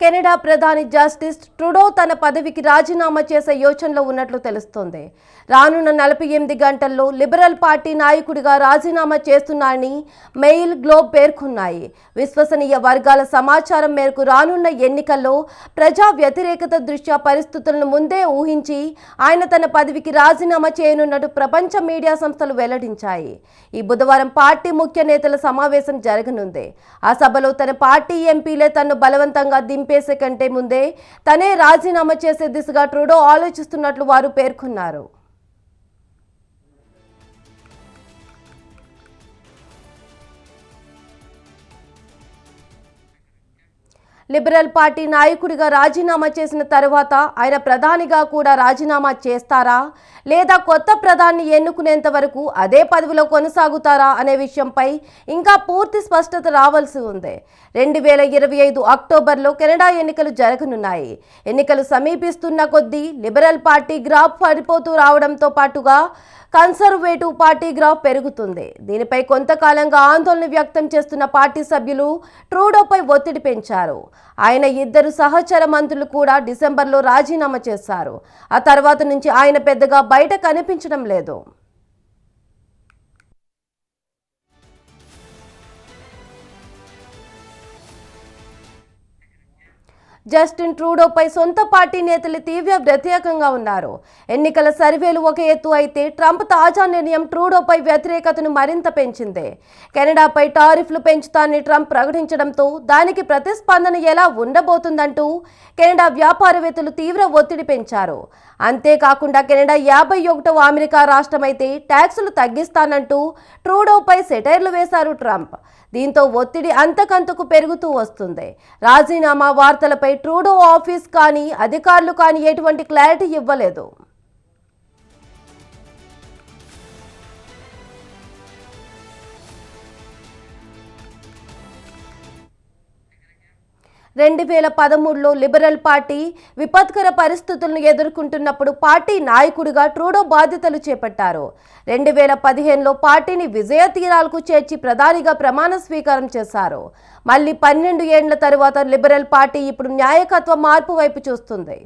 Canada ప్రధాని justice Trudeau తన పదవికి రాజీనామా చేసే యోచనలో ఉన్నట్లు తెలుస్తోంది. రానున్న నలభై ఎనిమిది గంటల్లో లిబరల్ పార్టీ నాయకుడిగా రాజీనామా చేస్తున్నారని మెయిల్ గ్లోబ్ పేర్కొన్నాయి. విశ్వసనీయ వర్గాల సమాచారం మేరకు రానున్న ఎన్నికల్లో ప్రజా వ్యతిరేకత దృష్ట్యా పరిస్థితులను ముందే ఊహించి ఆయన తన పదవికి రాజీనామా చేయనున్నట్టు ప్రపంచ మీడియా సంస్థలు వెల్లడించాయి. ఈ బుధవారం పార్టీ ముఖ్య నేతల సమావేశం జరగనుంది. ఆ సభలో తన పార్టీ ఎంపీలే తన్ను బలవంతంగా దింపేసే కంటే ముందే తనే రాజీనామా చేసే దిశగా ట్రూడో ఆలోచిస్తున్నట్లు వారు పేర్కొన్నారు. లిబరల్ పార్టీ నాయకుడిగా రాజీనామా చేసిన తర్వాత ఆయన ప్రధానిగా కూడా రాజీనామా చేస్తారా? లేదా కొత్త ప్రధాని ఎన్నుకునేంత వరకు అదే పదవిలో కొనసాగుతారా అనే విషయంపై ఇంకా పూర్తి స్పష్టత రావాల్సి ఉంది. రెండు వేల ఇరవై ఐదు అక్టోబర్లో కెనడా ఎన్నికలు జరగనున్నాయి. ఎన్నికలు సమీపిస్తున్న కొద్దీ లిబరల్ పార్టీ గ్రాఫ్ పడిపోతూ రావడంతో పాటుగా కన్సర్వేటివ్ పార్టీ గ్రాఫ్ పెరుగుతుంది. దీనిపై కొంతకాలంగా ఆందోళన వ్యక్తం చేస్తున్న పార్టీ సభ్యులు ట్రూడోపై ఒత్తిడి పెంచారు. ఆయన ఇద్దరు సహచర మంత్రులు కూడా డిసెంబర్లో రాజీనామా చేశారు. ఆ తర్వాత నుంచి ఆయన పెద్దగా బయట కనిపించడం లేదు. జస్టిన్ ట్రూడోపై సొంత పార్టీ నేతలు తీవ్ర వ్యతిరేకంగా ఉన్నారు. ఎన్నికల సర్వేలు ఒక ఎత్తు అయితే ట్రంప్ తాజా నిర్ణయం ట్రూడోపై వ్యతిరేకతను మరింత పెంచింది. కెనడాపై టారిఫ్లు పెంచుతానని ట్రంప్ ప్రకటించడంతో దానికి ప్రతిస్పందన ఎలా ఉండబోతుందంటూ కెనడా వ్యాపారవేత్తలు తీవ్ర ఒత్తిడి పెంచారు. అంతేకాకుండా కెనడా యాభై ఒకటవ అమెరికా రాష్ట్రమైతే ట్యాక్సులు తగ్గిస్తానంటూ ట్రూడోపై సెటైర్లు వేశారు ట్రంప్. దీంతో ఒత్తిడి అంతకంతకు పెరుగుతూ వస్తుంది. రాజీనామా వార్తలపై ట్రూడో ఆఫీస్ కానీ అధికారులు కానీ ఎటువంటి క్లారిటీ ఇవ్వలేదు. రెండు వేల పదమూడులో లిబరల్ పార్టీ విపత్కర పరిస్థితులను ఎదుర్కొంటున్నప్పుడు పార్టీ నాయకుడిగా ట్రూడో బాధ్యతలు చేపట్టారు. రెండు వేల పదిహేనులో పార్టీని విజయ తీరాలకు చేర్చి ప్రధానిగా ప్రమాణ స్వీకారం చేశారు. మళ్ళీ పన్నెండు ఏండ్ల తరువాత లిబరల్ పార్టీ ఇప్పుడు న్యాయకత్వ మార్పు వైపు చూస్తుంది.